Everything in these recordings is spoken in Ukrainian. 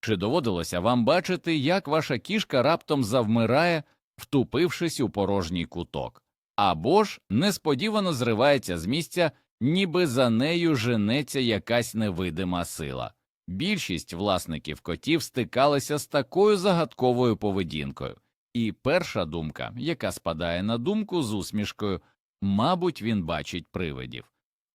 Чи доводилося вам бачити, як ваша кішка раптом завмирає, втупившись у порожній куток, або ж несподівано зривається з місця, ніби за нею женеться якась невидима сила? Більшість власників котів стикалися з такою загадковою поведінкою, і перша думка, яка спадає на думку з усмішкою, мабуть, він бачить привидів.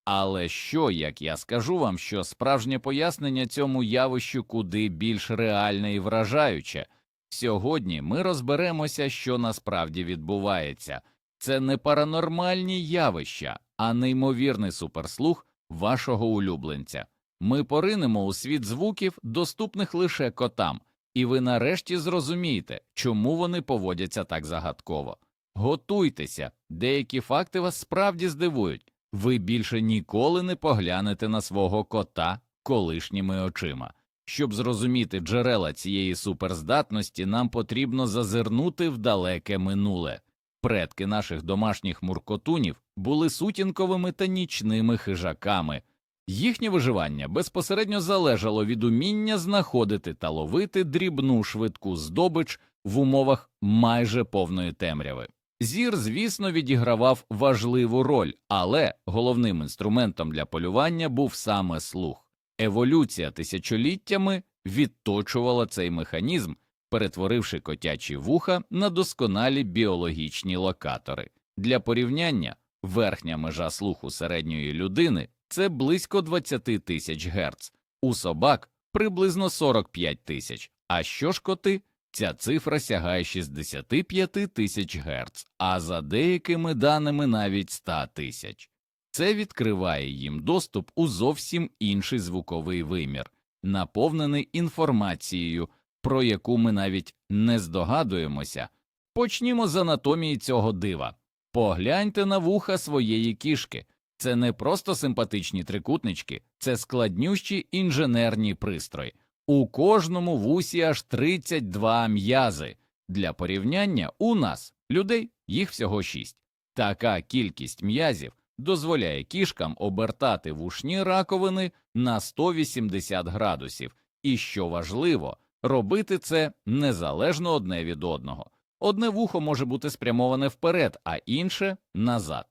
Але що, як я скажу вам, що справжнє пояснення цьому явищу куди більш реальне і вражаюче? Сьогодні ми розберемося, що насправді відбувається. Це не паранормальні явища, а неймовірний суперслух вашого улюбленця. Ми поринемо у світ звуків, доступних лише котам, і ви нарешті зрозумієте, чому вони поводяться так загадково. Готуйтеся, деякі факти вас справді здивують. Ви більше ніколи не поглянете на свого кота колишніми очима. Щоб зрозуміти джерела цієї суперздатності, нам потрібно зазирнути в далеке минуле. Предки наших домашніх муркотунів були сутінковими та нічними хижаками. Їхнє виживання безпосередньо залежало від уміння знаходити та ловити дрібну швидку здобич в умовах майже повної темряви. Зір, звісно, відігравав важливу роль, але головним інструментом для полювання був саме слух. Еволюція тисячоліттями відточувала цей механізм, перетворивши котячі вуха на досконалі біологічні локатори. Для порівняння верхня межа слуху середньої людини це близько 20 тисяч Гц, у собак приблизно 45 тисяч. А що ж коти? Ця цифра сягає 65 тисяч Гц, а за деякими даними навіть 100 тисяч. Це відкриває їм доступ у зовсім інший звуковий вимір, наповнений інформацією, про яку ми навіть не здогадуємося. Почнімо з анатомії цього дива. Погляньте на вуха своєї кішки. Це не просто симпатичні трикутнички, це складнющі інженерні пристрої. У кожному вусі аж 32 м'язи. Для порівняння у нас, людей, їх всього 6. Така кількість м'язів дозволяє кішкам обертати вушні раковини на 180 градусів, і що важливо, робити це незалежно одне від одного. Одне вухо може бути спрямоване вперед, а інше назад.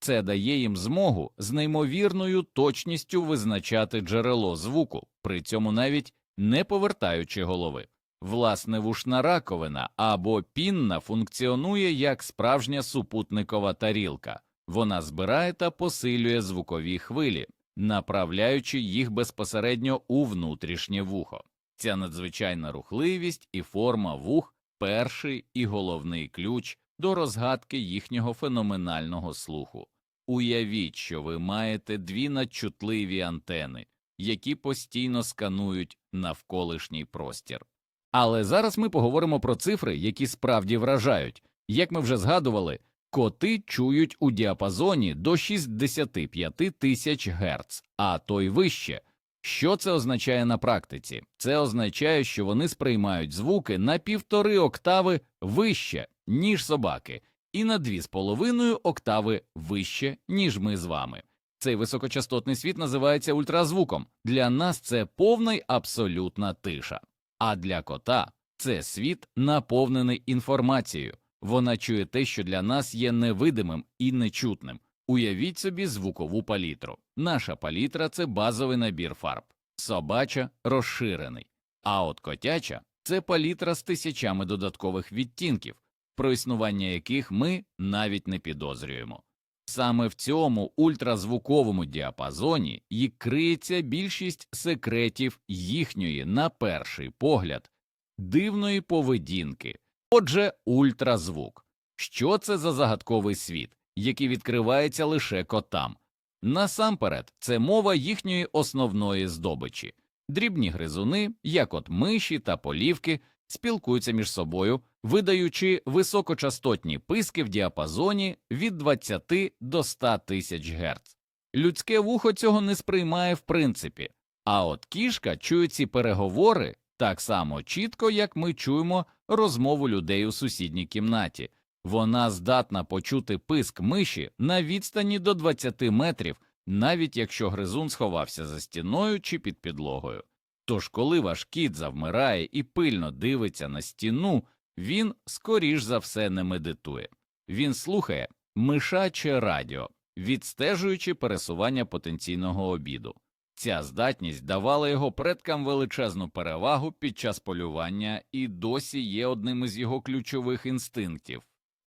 Це дає їм змогу з неймовірною точністю визначати джерело звуку, при цьому навіть не повертаючи голови. Власне, вушна раковина або пінна функціонує як справжня супутникова тарілка. Вона збирає та посилює звукові хвилі, направляючи їх безпосередньо у внутрішнє вухо. Ця надзвичайна рухливість і форма вух перший і головний ключ до розгадки їхнього феноменального слуху. Уявіть, що ви маєте дві надчутливі антени, які постійно сканують навколишній простір. Але зараз ми поговоримо про цифри, які справді вражають. Як ми вже згадували, коти чують у діапазоні до 65 тисяч Гц, а то й вище. Що це означає на практиці? Це означає, що вони сприймають звуки на півтори октави вище, ніж собаки, і на дві з половиною октави вище, ніж ми з вами. Цей високочастотний світ називається ультразвуком. Для нас це повна й абсолютна тиша. А для кота це світ наповнений інформацією. Вона чує те, що для нас є невидимим і нечутним. Уявіть собі звукову палітру. Наша палітра це базовий набір фарб, собача розширений. А от котяча це палітра з тисячами додаткових відтінків, про існування яких ми навіть не підозрюємо. Саме в цьому ультразвуковому діапазоні і криється більшість секретів їхньої, на перший погляд, дивної поведінки. Отже, ультразвук. Що це за загадковий світ, який відкривається лише котам? Насамперед, це мова їхньої основної здобичі. Дрібні гризуни, як от миші та полівки, спілкуються між собою, видаючи високочастотні писки в діапазоні від 20 до 100 тисяч Гц. Людське вухо цього не сприймає в принципі, а от кішка чує ці переговори так само чітко, як ми чуємо розмову людей у сусідній кімнаті. Вона здатна почути писк миші на відстані до 20 метрів, навіть якщо гризун сховався за стіною чи під підлогою. Тож, коли ваш кіт завмирає і пильно дивиться на стіну, він, скоріш за все, не медитує. Він слухає мишаче радіо, відстежуючи пересування потенційного обіду. Ця здатність давала його предкам величезну перевагу під час полювання і досі є одним із його ключових інстинктів.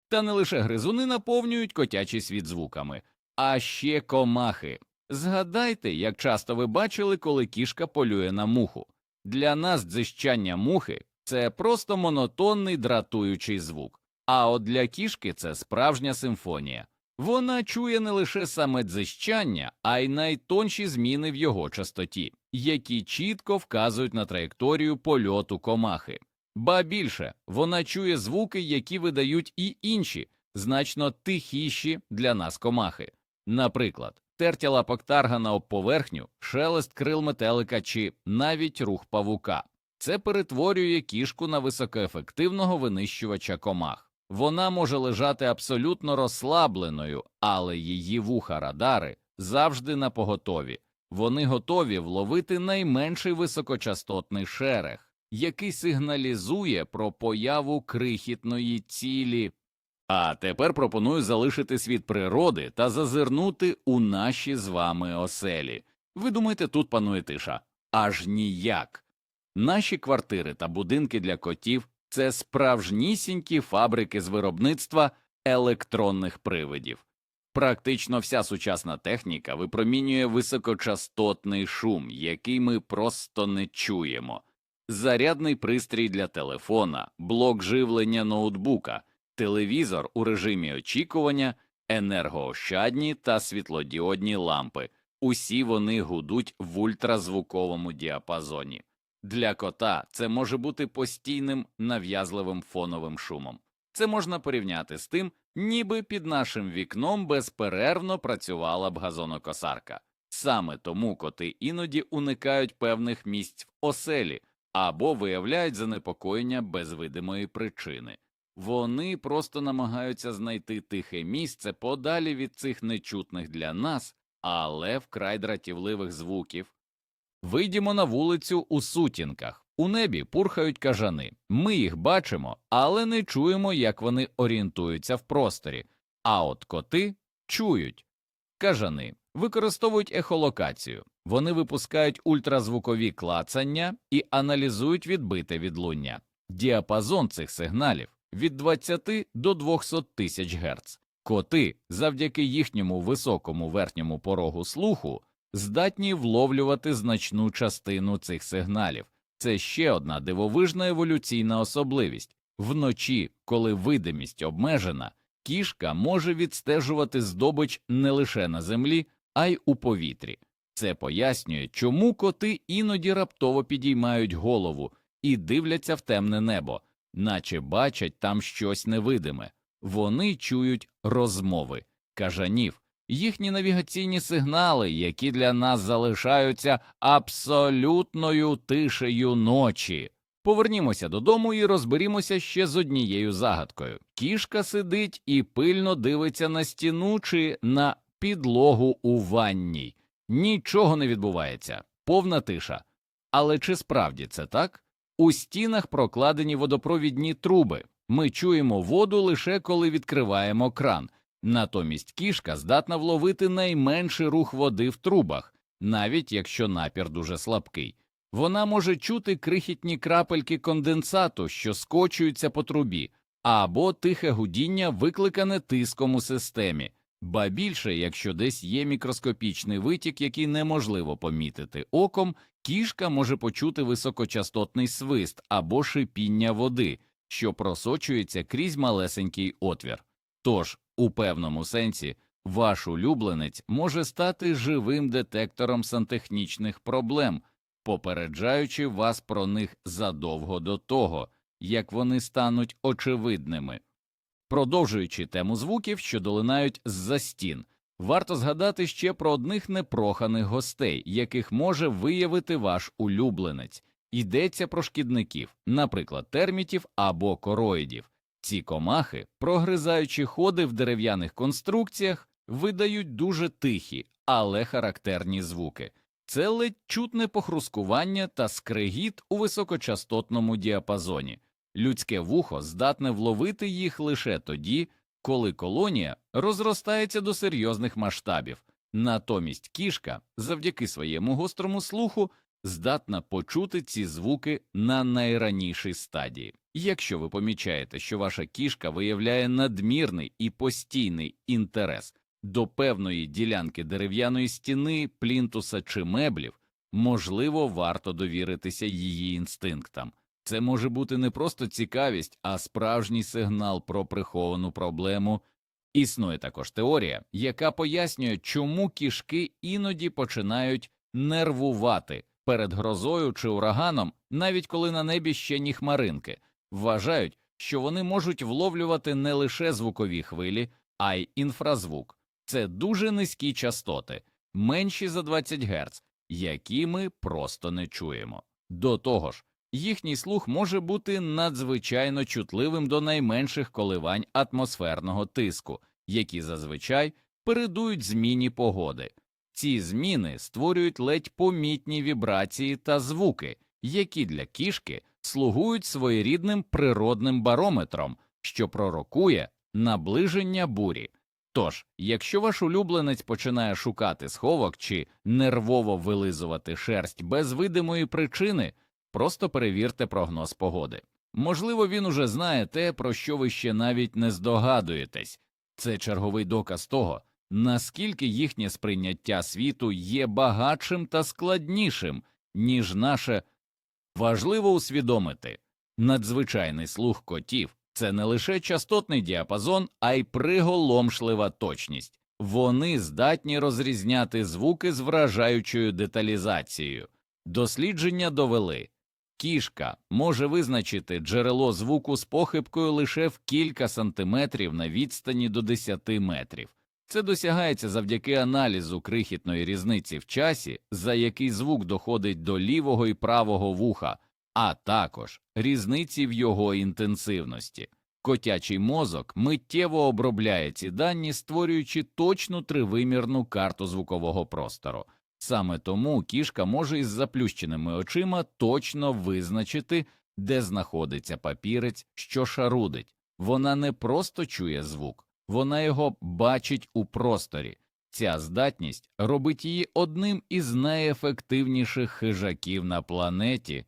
Та не лише гризуни наповнюють котячий світ звуками, а ще комахи. Згадайте, як часто ви бачили, коли кішка полює на муху. Для нас дзищання мухи це просто монотонний дратуючий звук, а от для кішки це справжня симфонія. Вона чує не лише саме дзищання, а й найтонші зміни в його частоті, які чітко вказують на траєкторію польоту комахи. Ба більше вона чує звуки, які видають і інші, значно тихіші для нас комахи. Наприклад, тертя лапок таргана об поверхню, шелест крил метелика чи навіть рух павука. Це перетворює кішку на високоефективного винищувача комах. Вона може лежати абсолютно розслабленою, але її вуха радари завжди на поготові. Вони готові вловити найменший високочастотний шерех, який сигналізує про появу крихітної цілі. А тепер пропоную залишити світ природи та зазирнути у наші з вами оселі. Ви думаєте, тут панує тиша? Аж ніяк. Наші квартири та будинки для котів це справжнісінькі фабрики з виробництва електронних привидів. Практично вся сучасна техніка випромінює високочастотний шум, який ми просто не чуємо. Зарядний пристрій для телефона, блок живлення ноутбука, телевізор у режимі очікування, енергоощадні та світлодіодні лампи. Усі вони гудуть в ультразвуковому діапазоні. Для кота це може бути постійним нав'язливим фоновим шумом. Це можна порівняти з тим, ніби під нашим вікном безперервно працювала б газонокосарка. Саме тому коти іноді уникають певних місць в оселі або виявляють занепокоєння без видимої причини. Вони просто намагаються знайти тихе місце подалі від цих нечутних для нас, але вкрай дратівливих звуків. Вийдімо на вулицю у сутінках. У небі пурхають кажани. Ми їх бачимо, але не чуємо, як вони орієнтуються в просторі. А от коти чують. Кажани використовують ехолокацію. Вони випускають ультразвукові клацання і аналізують відбите відлуння. Діапазон цих сигналів від 20 до 200 тисяч Гц. Коти, завдяки їхньому високому верхньому порогу слуху, здатні вловлювати значну частину цих сигналів. Це ще одна дивовижна еволюційна особливість. Вночі, коли видимість обмежена, кішка може відстежувати здобич не лише на землі, а й у повітрі. Це пояснює, чому коти іноді раптово підіймають голову і дивляться в темне небо, наче бачать там щось невидиме. Вони чують розмови, кажанів, їхні навігаційні сигнали, які для нас залишаються абсолютною тишею ночі. Повернімося додому і розберімося ще з однією загадкою. Кішка сидить і пильно дивиться на стіну чи на підлогу у ванній. Нічого не відбувається, повна тиша. Але чи справді це так? У стінах прокладені водопровідні труби. Ми чуємо воду лише коли відкриваємо кран. Натомість кішка здатна вловити найменший рух води в трубах, навіть якщо напір дуже слабкий. Вона може чути крихітні крапельки конденсату, що скочуються по трубі, або тихе гудіння, викликане тиском у системі, ба більше, якщо десь є мікроскопічний витік, який неможливо помітити оком, кішка може почути високочастотний свист або шипіння води, що просочується крізь малесенький отвір. Тож, у певному сенсі, ваш улюбленець може стати живим детектором сантехнічних проблем, попереджаючи вас про них задовго до того, як вони стануть очевидними. Продовжуючи тему звуків, що долинають з-за стін, варто згадати ще про одних непроханих гостей, яких може виявити ваш улюбленець. Йдеться про шкідників, наприклад, термітів або короїдів. Ці комахи, прогризаючи ходи в дерев'яних конструкціях, видають дуже тихі, але характерні звуки. це ледь чутне похрускування та скрегіт у високочастотному діапазоні. Людське вухо здатне вловити їх лише тоді, коли колонія розростається до серйозних масштабів. Натомість кішка, завдяки своєму гострому слуху, здатна почути ці звуки на найранішій стадії. Якщо ви помічаєте, що ваша кішка виявляє надмірний і постійний інтерес до певної ділянки дерев'яної стіни, плінтуса чи меблів, можливо, варто довіритися її інстинктам. Це може бути не просто цікавість, а справжній сигнал про приховану проблему. Існує також теорія, яка пояснює, чому кішки іноді починають нервувати перед грозою чи ураганом, навіть коли на небі ще ні хмаринки, вважають, що вони можуть вловлювати не лише звукові хвилі, а й інфразвук. Це дуже низькі частоти, менші за 20 Гц, які ми просто не чуємо. До того ж, їхній слух може бути надзвичайно чутливим до найменших коливань атмосферного тиску, які зазвичай передують зміні погоди. Ці зміни створюють ледь помітні вібрації та звуки, які для кішки слугують своєрідним природним барометром, що пророкує наближення бурі. Тож, якщо ваш улюбленець починає шукати сховок чи нервово вилизувати шерсть без видимої причини, просто перевірте прогноз погоди. Можливо, він уже знає те, про що ви ще навіть не здогадуєтесь. Це черговий доказ того, наскільки їхнє сприйняття світу є багатшим та складнішим, ніж наше важливо усвідомити. Надзвичайний слух котів це не лише частотний діапазон, а й приголомшлива точність. Вони здатні розрізняти звуки з вражаючою деталізацією. Дослідження довели кішка може визначити джерело звуку з похибкою лише в кілька сантиметрів на відстані до 10 метрів. Це досягається завдяки аналізу крихітної різниці в часі, за який звук доходить до лівого і правого вуха, а також різниці в його інтенсивності. Котячий мозок миттєво обробляє ці дані, створюючи точну тривимірну карту звукового простору. Саме тому кішка може із заплющеними очима точно визначити, де знаходиться папірець, що шарудить. Вона не просто чує звук, вона його бачить у просторі. Ця здатність робить її одним із найефективніших хижаків на планеті.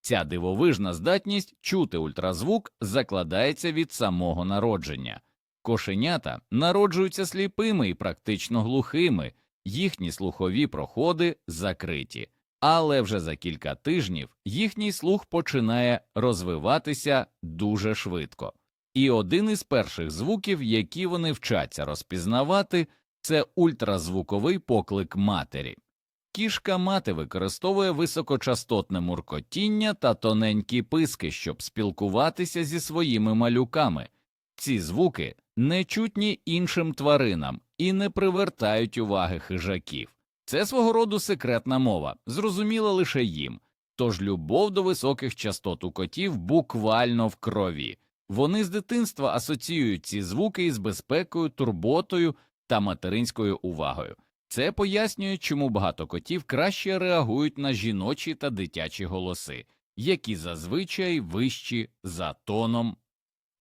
Ця дивовижна здатність чути ультразвук закладається від самого народження. Кошенята народжуються сліпими і практично глухими, їхні слухові проходи закриті, але вже за кілька тижнів їхній слух починає розвиватися дуже швидко. І один із перших звуків, які вони вчаться розпізнавати, це ультразвуковий поклик матері. Кішка мати використовує високочастотне муркотіння та тоненькі писки, щоб спілкуватися зі своїми малюками. Ці звуки не чутні іншим тваринам і не привертають уваги хижаків. Це свого роду секретна мова, зрозуміла лише їм. Тож любов до високих частот у котів буквально в крові. Вони з дитинства асоціюють ці звуки із безпекою, турботою та материнською увагою. Це пояснює, чому багато котів краще реагують на жіночі та дитячі голоси, які зазвичай вищі за тоном.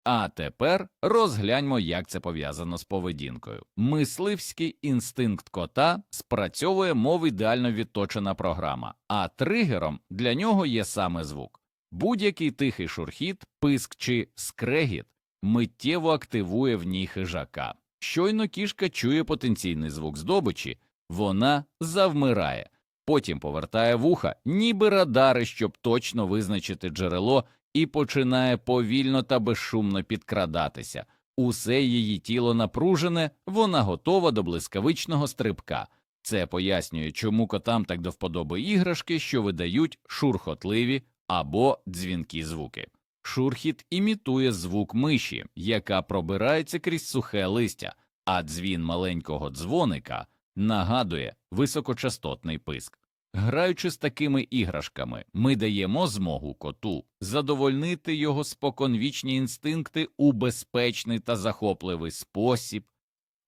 А тепер розгляньмо, як це пов'язано з поведінкою. Мисливський інстинкт кота спрацьовує мов ідеально відточена програма, а тригером для нього є саме звук. Будь-який тихий шурхіт, писк чи скрегіт миттєво активує в ній хижака. Щойно кішка чує потенційний звук здобичі, вона завмирає, потім повертає вуха, ніби радари, щоб точно визначити джерело, і починає повільно та безшумно підкрадатися. Усе її тіло напружене, вона готова до блискавичного стрибка. Це пояснює, чому котам так до вподоби іграшки, що видають шурхотливі або дзвінкі звуки. Шурхіт імітує звук миші, яка пробирається крізь сухе листя, а дзвін маленького дзвоника нагадує високочастотний писк. Граючи з такими іграшками, ми даємо змогу коту задовольнити його споконвічні інстинкти у безпечний та захопливий спосіб.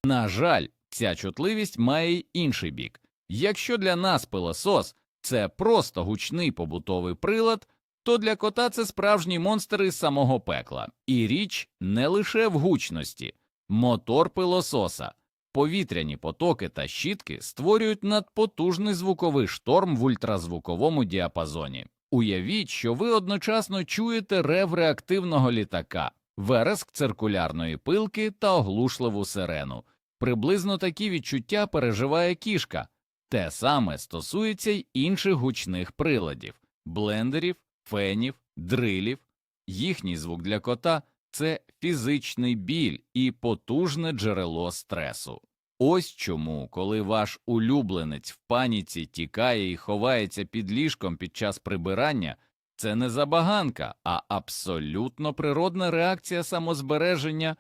На жаль, ця чутливість має й інший бік. Якщо для нас пилосос це просто гучний побутовий прилад, то для кота це справжній монстр із самого пекла. І річ не лише в гучності, мотор пилососа. Повітряні потоки та щітки створюють надпотужний звуковий шторм в ультразвуковому діапазоні. Уявіть, що ви одночасно чуєте рев реактивного літака, вереск циркулярної пилки та оглушливу сирену. Приблизно такі відчуття переживає кішка. Те саме стосується й інших гучних приладів блендерів, фенів, дрилів. Їхній звук для кота це фізичний біль і потужне джерело стресу. Ось чому, коли ваш улюбленець в паніці тікає і ховається під ліжком під час прибирання, це не забаганка, а абсолютно природна реакція самозбереження.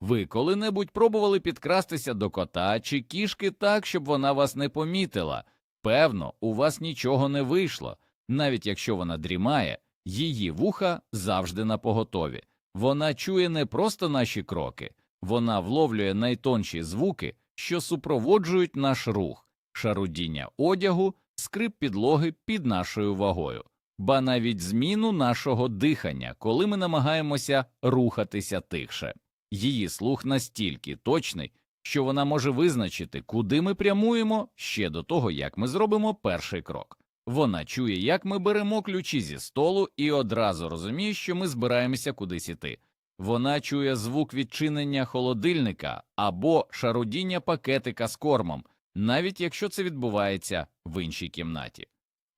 Ви коли-небудь пробували підкрастися до кота чи кішки так, щоб вона вас не помітила? Певно, у вас нічого не вийшло, навіть якщо вона дрімає, її вуха завжди на поготові. Вона чує не просто наші кроки, вона вловлює найтонші звуки, що супроводжують наш рух, шарудіння одягу, скрип підлоги під нашою вагою, ба навіть зміну нашого дихання, коли ми намагаємося рухатися тихше. Її слух настільки точний, що вона може визначити, куди ми прямуємо ще до того, як ми зробимо перший крок. Вона чує, як ми беремо ключі зі столу, і одразу розуміє, що ми збираємося кудись іти. Вона чує звук відчинення холодильника або шарудіння пакетика з кормом, навіть якщо це відбувається в іншій кімнаті.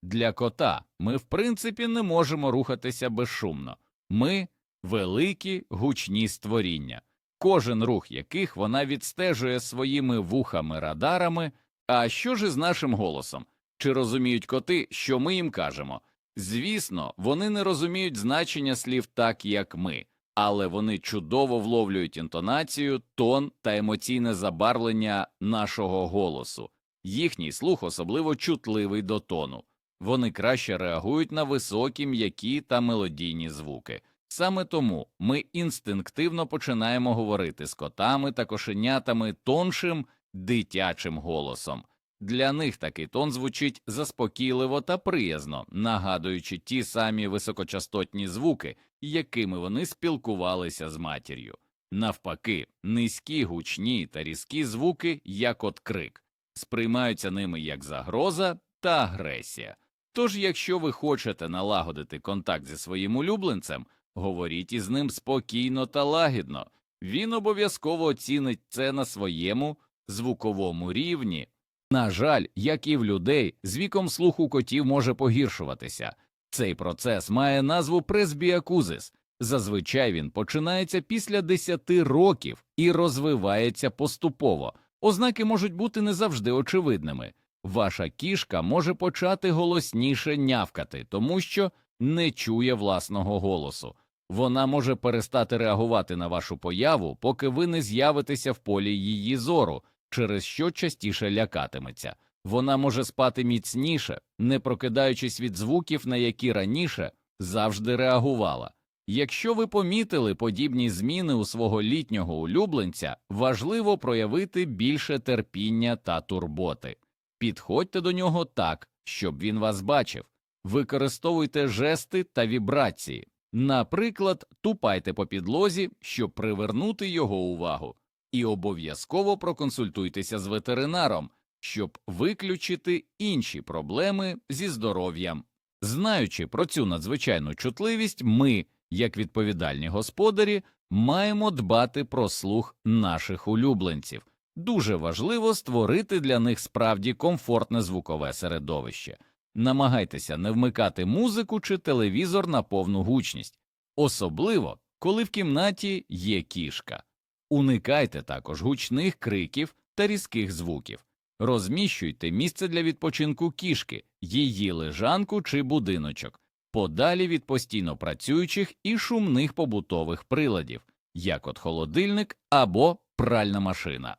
Для кота ми, в принципі, не можемо рухатися безшумно. Ми великі гучні створіння, кожен рух яких вона відстежує своїми вухами-радарами. А що ж із нашим голосом? Чи розуміють коти, що ми їм кажемо? Звісно, вони не розуміють значення слів так, як ми, але вони чудово вловлюють інтонацію, тон та емоційне забарвлення нашого голосу. Їхній слух особливо чутливий до тону. Вони краще реагують на високі, м'які та мелодійні звуки. Саме тому ми інстинктивно починаємо говорити з котами та кошенятами тоншим дитячим голосом. Для них такий тон звучить заспокійливо та приязно, нагадуючи ті самі високочастотні звуки, якими вони спілкувалися з матір'ю. Навпаки, низькі, гучні та різкі звуки, як от крик, сприймаються ними як загроза та агресія. Тож, якщо ви хочете налагодити контакт зі своїм улюбленцем, говоріть із ним спокійно та лагідно, він обов'язково оцінить це на своєму звуковому рівні. На жаль, як і в людей, з віком слуху котів може погіршуватися. Цей процес має назву пресбіакузис. Зазвичай він починається після 10 років і розвивається поступово. Ознаки можуть бути не завжди очевидними. Ваша кішка може почати голосніше нявкати, тому що не чує власного голосу. Вона може перестати реагувати на вашу появу, поки ви не з'явитеся в полі її зору, через що частіше лякатиметься. Вона може спати міцніше, не прокидаючись від звуків, на які раніше завжди реагувала. Якщо ви помітили подібні зміни у свого літнього улюбленця, важливо проявити більше терпіння та турботи. Підходьте до нього так, щоб він вас бачив, використовуйте жести та вібрації, наприклад, тупайте по підлозі, щоб привернути його увагу, і обов'язково проконсультуйтеся з ветеринаром, щоб виключити інші проблеми зі здоров'ям. Знаючи про цю надзвичайну чутливість, ми, як відповідальні господарі, маємо дбати про слух наших улюбленців. Дуже важливо створити для них справді комфортне звукове середовище. Намагайтеся не вмикати музику чи телевізор на повну гучність, особливо коли в кімнаті є кішка. Уникайте також гучних криків та різких звуків. Розміщуйте місце для відпочинку кішки, її лежанку чи будиночок, подалі від постійно працюючих і шумних побутових приладів, як от холодильник або пральна машина.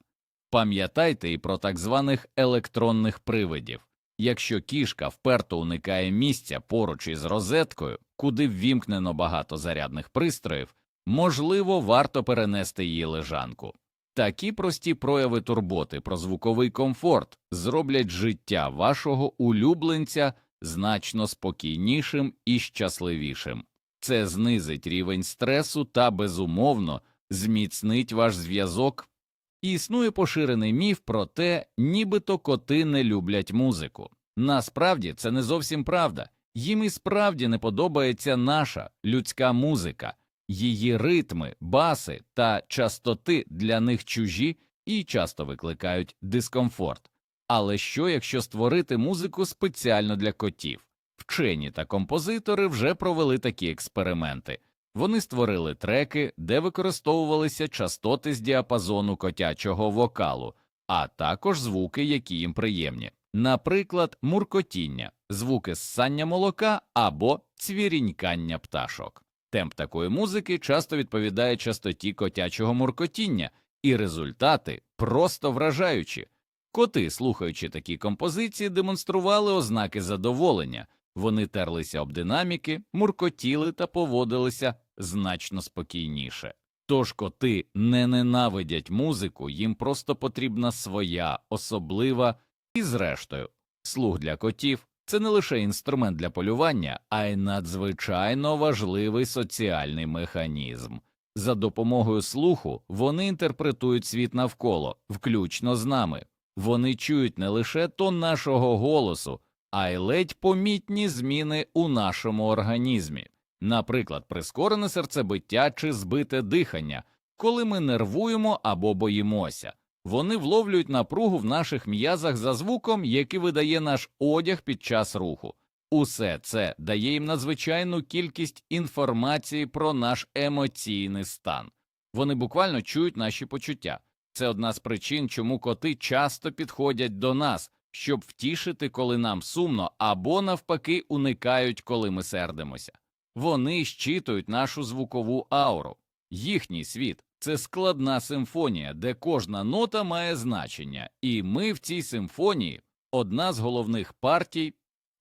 Пам'ятайте і про так званих електронних привидів. Якщо кішка вперто уникає місця поруч із розеткою, куди ввімкнено багато зарядних пристроїв, можливо, варто перенести її лежанку. Такі прості прояви турботи про звуковий комфорт зроблять життя вашого улюбленця значно спокійнішим і щасливішим. Це знизить рівень стресу та, безумовно, зміцнить ваш зв'язок. Існує поширений міф про те, нібито коти не люблять музику. Насправді це не зовсім правда. Їм і справді не подобається наша людська музика, її ритми, баси та частоти для них чужі і часто викликають дискомфорт. Але що, якщо створити музику спеціально для котів? Вчені та композитори вже провели такі експерименти. Вони створили треки, де використовувалися частоти з діапазону котячого вокалу, а також звуки, які їм приємні, наприклад, муркотіння, звуки ссання молока або цвірінькання пташок. Темп такої музики часто відповідає частоті котячого муркотіння, і результати просто вражаючі. Коти, слухаючи такі композиції, демонстрували ознаки задоволення. Вони терлися об динаміки, муркотіли та поводилися значно спокійніше. Тож коти не ненавидять музику, їм просто потрібна своя, особлива і, зрештою, слух для котів це не лише інструмент для полювання, а й надзвичайно важливий соціальний механізм. За допомогою слуху вони інтерпретують світ навколо, включно з нами. Вони чують не лише тон нашого голосу, а й ледь помітні зміни у нашому організмі, наприклад, прискорене серцебиття чи збите дихання, коли ми нервуємо або боїмося. Вони вловлюють напругу в наших м'язах за звуком, який видає наш одяг під час руху. Усе це дає їм надзвичайну кількість інформації про наш емоційний стан. Вони буквально чують наші почуття. Це одна з причин, чому коти часто підходять до нас, щоб втішити, коли нам сумно, або навпаки уникають, коли ми сердимося. Вони щитують нашу звукову ауру. Їхній світ це складна симфонія, де кожна нота має значення, і ми в цій симфонії одна з головних партій.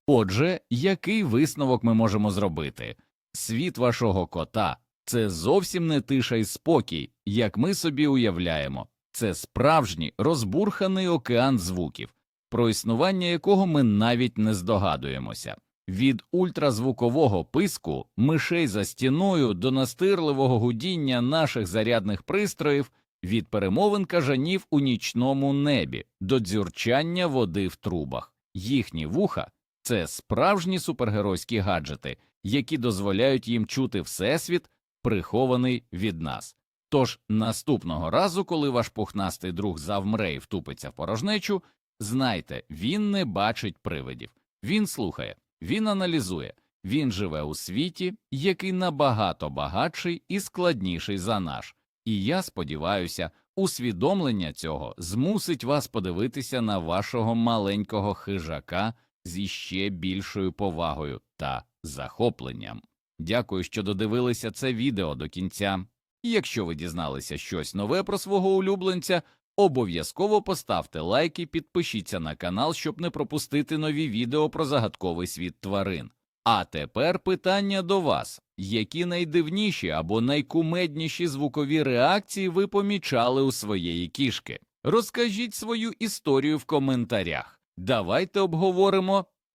Отже, який висновок ми можемо зробити? Світ вашого кота це зовсім не тиша і спокій, як ми собі уявляємо, це справжній розбурханий океан звуків, про існування якого ми навіть не здогадуємося. Від ультразвукового писку, мишей за стіною до настирливого гудіння наших зарядних пристроїв, від перемовин кажанів у нічному небі до дзюрчання води в трубах. Їхні вуха це справжні супергеройські гаджети, які дозволяють їм чути всесвіт, прихований від нас. Тож наступного разу, коли ваш пухнастий друг завмре і втупиться в порожнечу, знайте, він не бачить привидів, він слухає. Він аналізує, він живе у світі, який набагато багатший і складніший за наш, і я сподіваюся, усвідомлення цього змусить вас подивитися на вашого маленького хижака з іще більшою повагою та захопленням. Дякую, що додивилися це відео до кінця. Якщо ви дізналися щось нове про свого улюбленця, Обов'язково поставте лайк і підпишіться на канал, щоб не пропустити нові відео про загадковий світ тварин. А тепер питання до вас: які найдивніші або найкумедніші звукові реакції ви помічали у своєї кішки? Розкажіть свою історію в коментарях. Давайте обговоримо